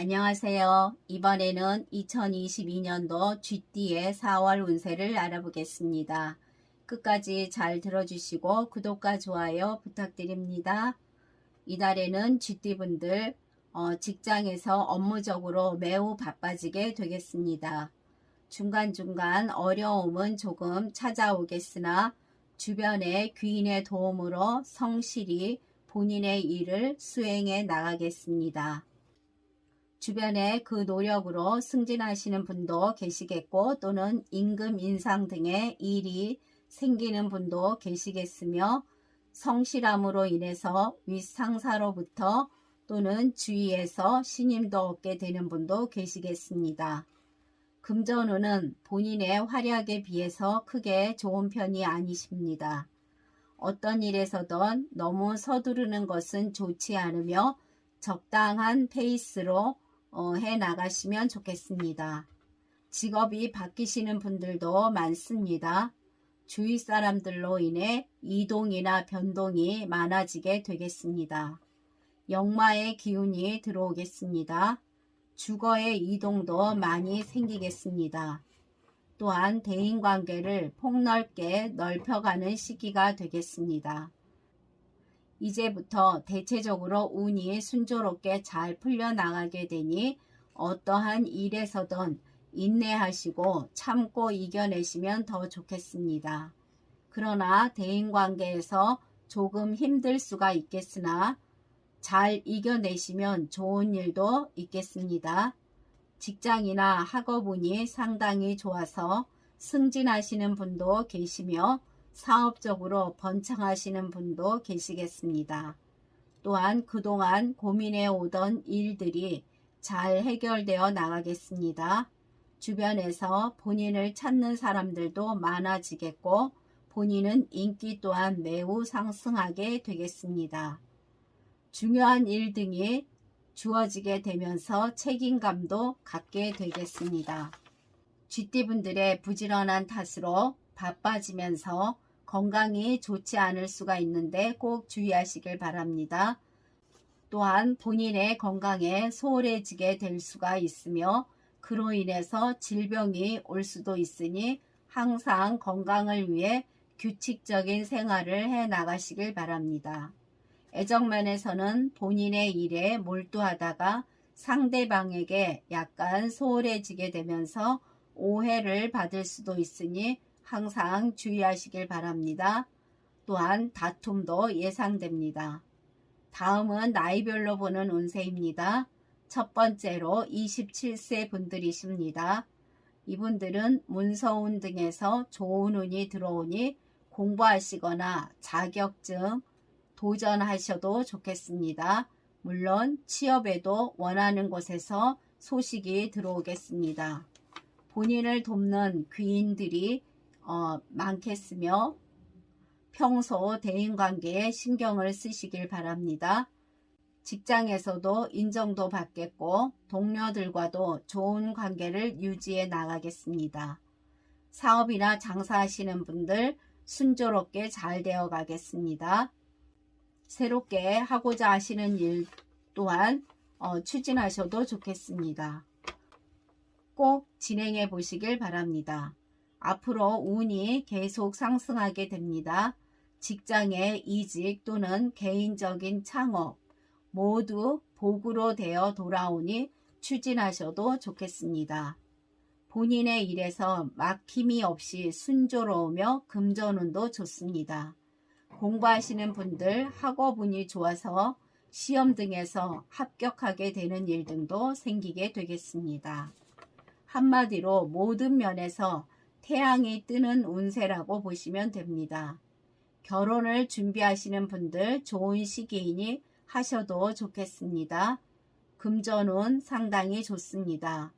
안녕하세요. 이번에는 2022년도 GD의 4월 운세를 알아보겠습니다. 끝까지 잘 들어주시고 구독과 좋아요 부탁드립니다. 이달에는 GD분들 어, 직장에서 업무적으로 매우 바빠지게 되겠습니다. 중간중간 어려움은 조금 찾아오겠으나 주변의 귀인의 도움으로 성실히 본인의 일을 수행해 나가겠습니다. 주변에 그 노력으로 승진하시는 분도 계시겠고 또는 임금 인상 등의 일이 생기는 분도 계시겠으며 성실함으로 인해서 윗상사로부터 또는 주위에서 신임도 얻게 되는 분도 계시겠습니다. 금전운은 본인의 활약에 비해서 크게 좋은 편이 아니십니다. 어떤 일에서든 너무 서두르는 것은 좋지 않으며 적당한 페이스로 어, 해 나가시면 좋겠습니다. 직업이 바뀌시는 분들도 많습니다. 주위 사람들로 인해 이동이나 변동이 많아지게 되겠습니다. 역마의 기운이 들어오겠습니다. 주거의 이동도 많이 생기겠습니다. 또한 대인 관계를 폭넓게 넓혀가는 시기가 되겠습니다. 이제부터 대체적으로 운이 순조롭게 잘 풀려나가게 되니 어떠한 일에서든 인내하시고 참고 이겨내시면 더 좋겠습니다. 그러나 대인관계에서 조금 힘들 수가 있겠으나 잘 이겨내시면 좋은 일도 있겠습니다. 직장이나 학업운이 상당히 좋아서 승진하시는 분도 계시며 사업적으로 번창하시는 분도 계시겠습니다. 또한 그동안 고민해 오던 일들이 잘 해결되어 나가겠습니다. 주변에서 본인을 찾는 사람들도 많아지겠고 본인은 인기 또한 매우 상승하게 되겠습니다. 중요한 일 등이 주어지게 되면서 책임감도 갖게 되겠습니다. 쥐띠분들의 부지런한 탓으로 바빠지면서 건강이 좋지 않을 수가 있는데 꼭 주의하시길 바랍니다. 또한 본인의 건강에 소홀해지게 될 수가 있으며 그로 인해서 질병이 올 수도 있으니 항상 건강을 위해 규칙적인 생활을 해 나가시길 바랍니다. 애정면에서는 본인의 일에 몰두하다가 상대방에게 약간 소홀해지게 되면서 오해를 받을 수도 있으니 항상 주의하시길 바랍니다. 또한 다툼도 예상됩니다. 다음은 나이별로 보는 운세입니다. 첫 번째로 27세 분들이십니다. 이분들은 문서운 등에서 좋은 운이 들어오니 공부하시거나 자격증 도전하셔도 좋겠습니다. 물론 취업에도 원하는 곳에서 소식이 들어오겠습니다. 본인을 돕는 귀인들이 어, 많겠으며 평소 대인관계에 신경을 쓰시길 바랍니다. 직장에서도 인정도 받겠고 동료들과도 좋은 관계를 유지해 나가겠습니다. 사업이나 장사하시는 분들 순조롭게 잘 되어 가겠습니다. 새롭게 하고자 하시는 일 또한 어, 추진하셔도 좋겠습니다. 꼭 진행해 보시길 바랍니다. 앞으로 운이 계속 상승하게 됩니다. 직장의 이직 또는 개인적인 창업 모두 복으로 되어 돌아오니 추진하셔도 좋겠습니다. 본인의 일에서 막힘이 없이 순조로우며 금전운도 좋습니다. 공부하시는 분들 학업운이 좋아서 시험 등에서 합격하게 되는 일 등도 생기게 되겠습니다. 한마디로 모든 면에서 태양이 뜨는 운세라고 보시면 됩니다. 결혼을 준비하시는 분들 좋은 시기이니 하셔도 좋겠습니다. 금전운 상당히 좋습니다.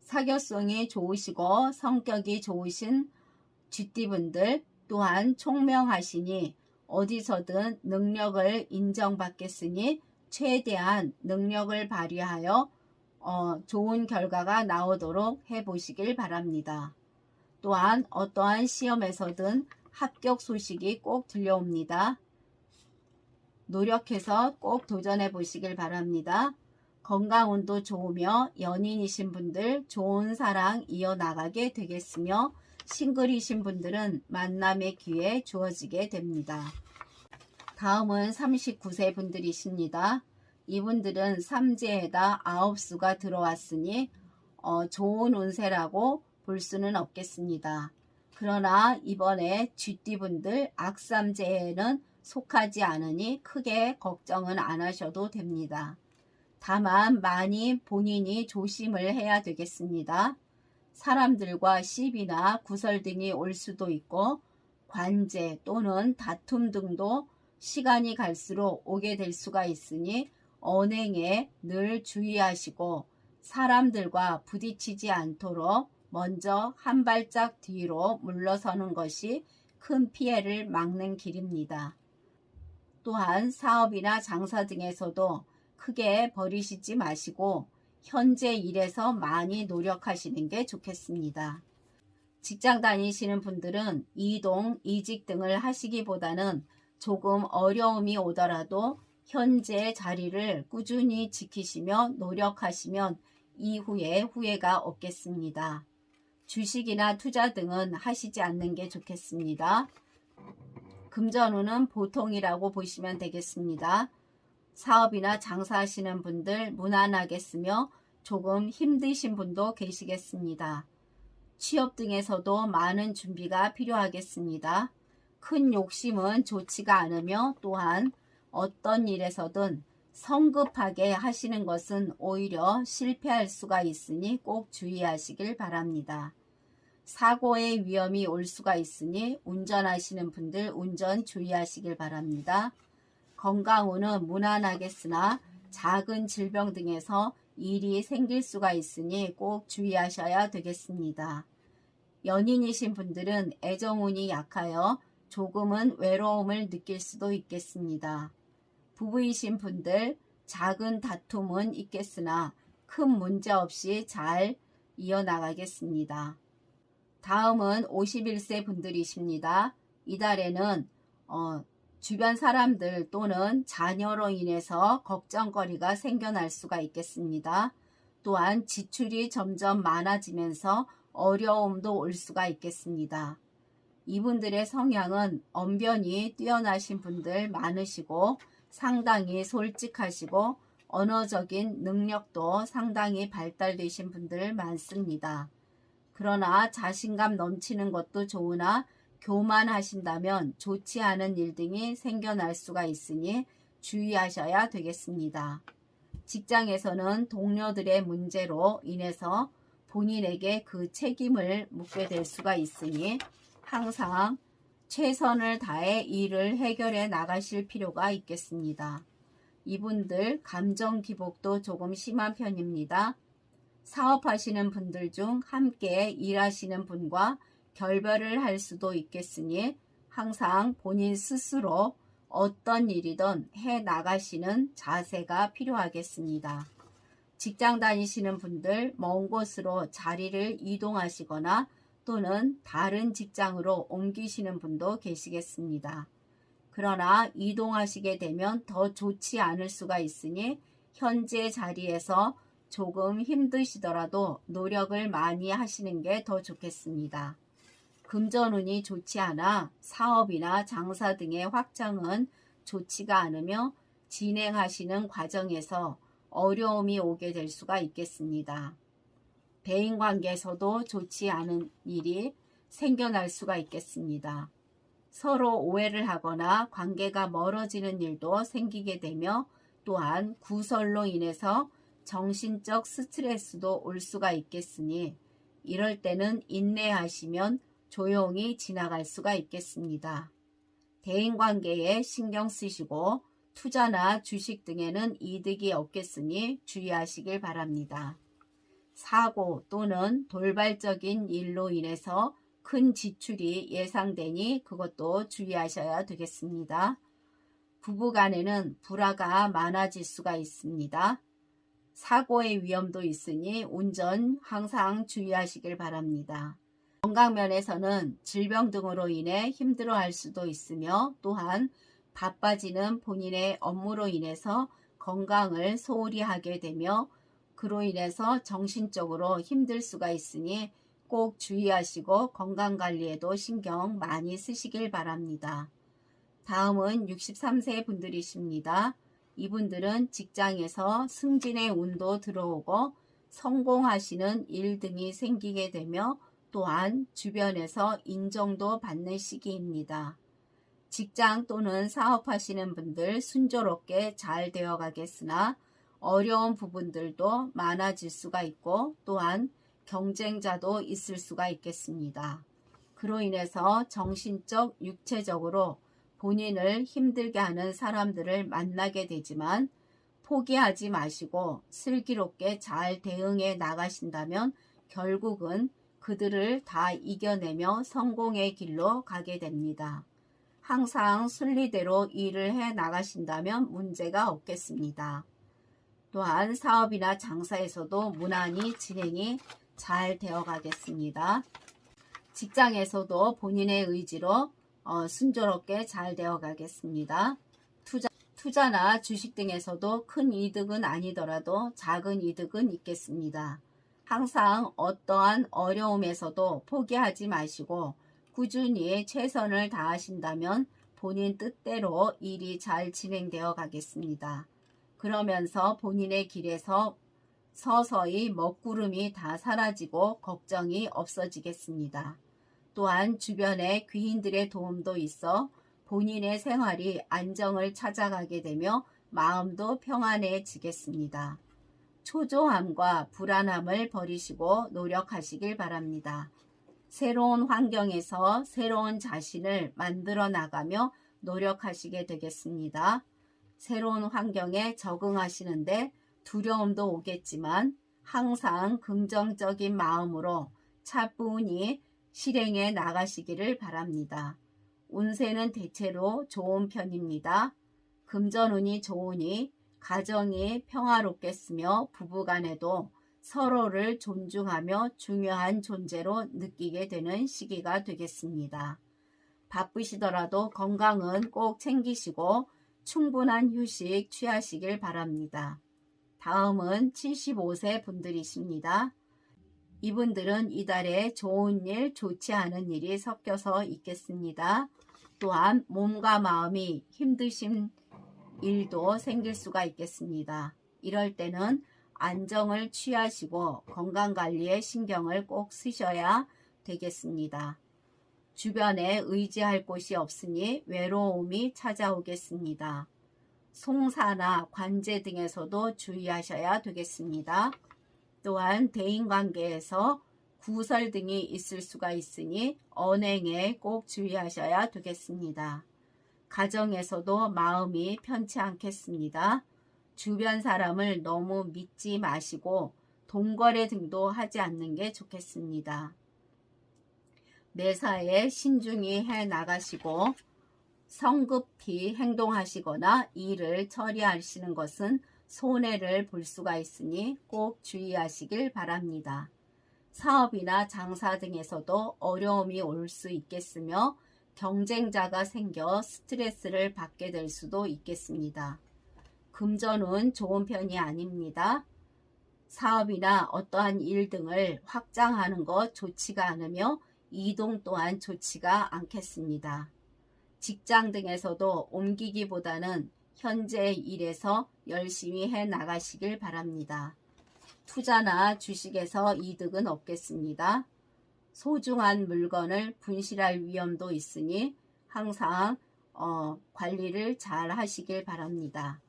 사교성이 좋으시고 성격이 좋으신 쥐띠분들 또한 총명하시니 어디서든 능력을 인정받겠으니 최대한 능력을 발휘하여 어, 좋은 결과가 나오도록 해보시길 바랍니다. 또한 어떠한 시험에서든 합격 소식이 꼭 들려옵니다. 노력해서 꼭 도전해 보시길 바랍니다. 건강운도 좋으며 연인이신 분들 좋은 사랑 이어나가게 되겠으며 싱글이신 분들은 만남의 기회 주어지게 됩니다. 다음은 39세 분들이십니다. 이분들은 삼재에다 아홉 수가 들어왔으니 어, 좋은 운세라고 볼 수는 없겠습니다. 그러나 이번에 쥐띠분들 악삼재에는 속하지 않으니 크게 걱정은 안 하셔도 됩니다. 다만 많이 본인이 조심을 해야 되겠습니다. 사람들과 시비나 구설 등이 올 수도 있고 관제 또는 다툼 등도 시간이 갈수록 오게 될 수가 있으니 언행에 늘 주의하시고 사람들과 부딪히지 않도록 먼저 한 발짝 뒤로 물러서는 것이 큰 피해를 막는 길입니다. 또한 사업이나 장사 등에서도 크게 버리시지 마시고 현재 일에서 많이 노력하시는 게 좋겠습니다. 직장 다니시는 분들은 이동, 이직 등을 하시기보다는 조금 어려움이 오더라도 현재 자리를 꾸준히 지키시며 노력하시면 이후에 후회가 없겠습니다. 주식이나 투자 등은 하시지 않는 게 좋겠습니다. 금전운은 보통이라고 보시면 되겠습니다. 사업이나 장사하시는 분들 무난하게 쓰며 조금 힘드신 분도 계시겠습니다. 취업 등에서도 많은 준비가 필요하겠습니다. 큰 욕심은 좋지가 않으며 또한 어떤 일에서든 성급하게 하시는 것은 오히려 실패할 수가 있으니 꼭 주의하시길 바랍니다. 사고의 위험이 올 수가 있으니 운전하시는 분들 운전 주의하시길 바랍니다. 건강운은 무난하겠으나 작은 질병 등에서 일이 생길 수가 있으니 꼭 주의하셔야 되겠습니다. 연인이신 분들은 애정운이 약하여 조금은 외로움을 느낄 수도 있겠습니다. 부부이신 분들 작은 다툼은 있겠으나 큰 문제 없이 잘 이어나가겠습니다. 다음은 51세 분들이십니다. 이달에는 어, 주변 사람들 또는 자녀로 인해서 걱정거리가 생겨날 수가 있겠습니다. 또한 지출이 점점 많아지면서 어려움도 올 수가 있겠습니다. 이분들의 성향은 언변이 뛰어나신 분들 많으시고 상당히 솔직하시고 언어적인 능력도 상당히 발달되신 분들 많습니다. 그러나 자신감 넘치는 것도 좋으나 교만하신다면 좋지 않은 일 등이 생겨날 수가 있으니 주의하셔야 되겠습니다. 직장에서는 동료들의 문제로 인해서 본인에게 그 책임을 묻게 될 수가 있으니 항상 최선을 다해 일을 해결해 나가실 필요가 있겠습니다. 이분들 감정 기복도 조금 심한 편입니다. 사업하시는 분들 중 함께 일하시는 분과 결별을 할 수도 있겠으니 항상 본인 스스로 어떤 일이든 해 나가시는 자세가 필요하겠습니다. 직장 다니시는 분들 먼 곳으로 자리를 이동하시거나 또는 다른 직장으로 옮기시는 분도 계시겠습니다. 그러나 이동하시게 되면 더 좋지 않을 수가 있으니 현재 자리에서 조금 힘드시더라도 노력을 많이 하시는 게 더 좋겠습니다. 금전운이 좋지 않아 사업이나 장사 등의 확장은 좋지가 않으며 진행하시는 과정에서 어려움이 오게 될 수가 있겠습니다. 대인 관계에서도 좋지 않은 일이 생겨날 수가 있겠습니다. 서로 오해를 하거나 관계가 멀어지는 일도 생기게 되며 또한 구설로 인해서 정신적 스트레스도 올 수가 있겠으니 이럴 때는 인내하시면 조용히 지나갈 수가 있겠습니다. 대인관계에 신경 쓰시고 투자나 주식 등에는 이득이 없겠으니 주의하시길 바랍니다. 사고 또는 돌발적인 일로 인해서 큰 지출이 예상되니 그것도 주의하셔야 되겠습니다. 부부간에는 불화가 많아질 수가 있습니다. 사고의 위험도 있으니 운전 항상 주의하시길 바랍니다. 건강면에서는 질병 등으로 인해 힘들어 할 수도 있으며 또한 바빠지는 본인의 업무로 인해서 건강을 소홀히 하게 되며 그로 인해서 정신적으로 힘들 수가 있으니 꼭 주의하시고 건강 관리에도 신경 많이 쓰시길 바랍니다. 다음은 63세 분들이십니다. 이분들은 직장에서 승진의 운도 들어오고 성공하시는 일 등이 생기게 되며 또한 주변에서 인정도 받는 시기입니다. 직장 또는 사업하시는 분들 순조롭게 잘 되어 가겠으나 어려운 부분들도 많아질 수가 있고 또한 경쟁자도 있을 수가 있겠습니다. 그로 인해서 정신적, 육체적으로 본인을 힘들게 하는 사람들을 만나게 되지만 포기하지 마시고 슬기롭게 잘 대응해 나가신다면 결국은 그들을 다 이겨내며 성공의 길로 가게 됩니다. 항상 순리대로 일을 해 나가신다면 문제가 없겠습니다. 또한 사업이나 장사에서도 무난히 진행이 잘 되어 가겠습니다. 직장에서도 본인의 의지로 어, 순조롭게 잘 되어 가겠습니다. 투자, 투자나 주식 등에서도 큰 이득은 아니더라도 작은 이득은 있겠습니다. 항상 어떠한 어려움에서도 포기하지 마시고 꾸준히 최선을 다하신다면 본인 뜻대로 일이 잘 진행되어 가겠습니다. 그러면서 본인의 길에서 서서히 먹구름이 다 사라지고 걱정이 없어지겠습니다. 또한 주변의 귀인들의 도움도 있어 본인의 생활이 안정을 찾아가게 되며 마음도 평안해지겠습니다. 초조함과 불안함을 버리시고 노력하시길 바랍니다. 새로운 환경에서 새로운 자신을 만들어 나가며 노력하시게 되겠습니다. 새로운 환경에 적응하시는데 두려움도 오겠지만 항상 긍정적인 마음으로 차분히 실행해 나가시기를 바랍니다. 운세는 대체로 좋은 편입니다. 금전운이 좋으니 가정이 평화롭겠으며 부부간에도 서로를 존중하며 중요한 존재로 느끼게 되는 시기가 되겠습니다. 바쁘시더라도 건강은 꼭 챙기시고 충분한 휴식 취하시길 바랍니다. 다음은 75세 분들이십니다. 이분들은 이달에 좋은 일, 좋지 않은 일이 섞여서 있겠습니다. 또한 몸과 마음이 힘드신 일도 생길 수가 있겠습니다. 이럴 때는 안정을 취하시고 건강관리에 신경을 꼭 쓰셔야 되겠습니다. 주변에 의지할 곳이 없으니 외로움이 찾아오겠습니다. 송사나 관제 등에서도 주의하셔야 되겠습니다. 또한 대인관계에서 구설 등이 있을 수가 있으니 언행에 꼭 주의하셔야 되겠습니다. 가정에서도 마음이 편치 않겠습니다. 주변 사람을 너무 믿지 마시고 동거래 등도 하지 않는 게 좋겠습니다. 매사에 신중히 해 나가시고 성급히 행동하시거나 일을 처리하시는 것은 손해를 볼 수가 있으니 꼭 주의하시길 바랍니다. 사업이나 장사 등에서도 어려움이 올 수 있겠으며 경쟁자가 생겨 스트레스를 받게 될 수도 있겠습니다. 금전은 좋은 편이 아닙니다. 사업이나 어떠한 일 등을 확장하는 것 좋지가 않으며 이동 또한 좋지가 않겠습니다. 직장 등에서도 옮기기보다는 현재 일에서 열심히 해 나가시길 바랍니다. 투자나 주식에서 이득은 없겠습니다. 소중한 물건을 분실할 위험도 있으니 항상 어, 관리를 잘 하시길 바랍니다.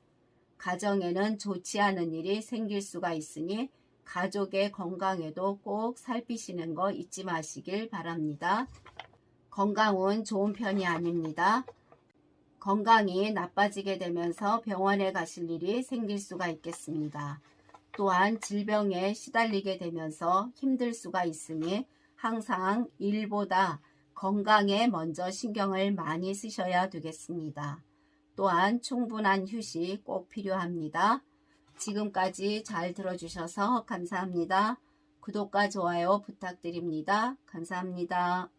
가정에는 좋지 않은 일이 생길 수가 있으니 가족의 건강에도 꼭 살피시는 거 잊지 마시길 바랍니다. 건강은 좋은 편이 아닙니다. 건강이 나빠지게 되면서 병원에 가실 일이 생길 수가 있겠습니다. 또한 질병에 시달리게 되면서 힘들 수가 있으니 항상 일보다 건강에 먼저 신경을 많이 쓰셔야 되겠습니다. 또한 충분한 휴식 꼭 필요합니다. 지금까지 잘 들어주셔서 감사합니다. 구독과 좋아요 부탁드립니다. 감사합니다.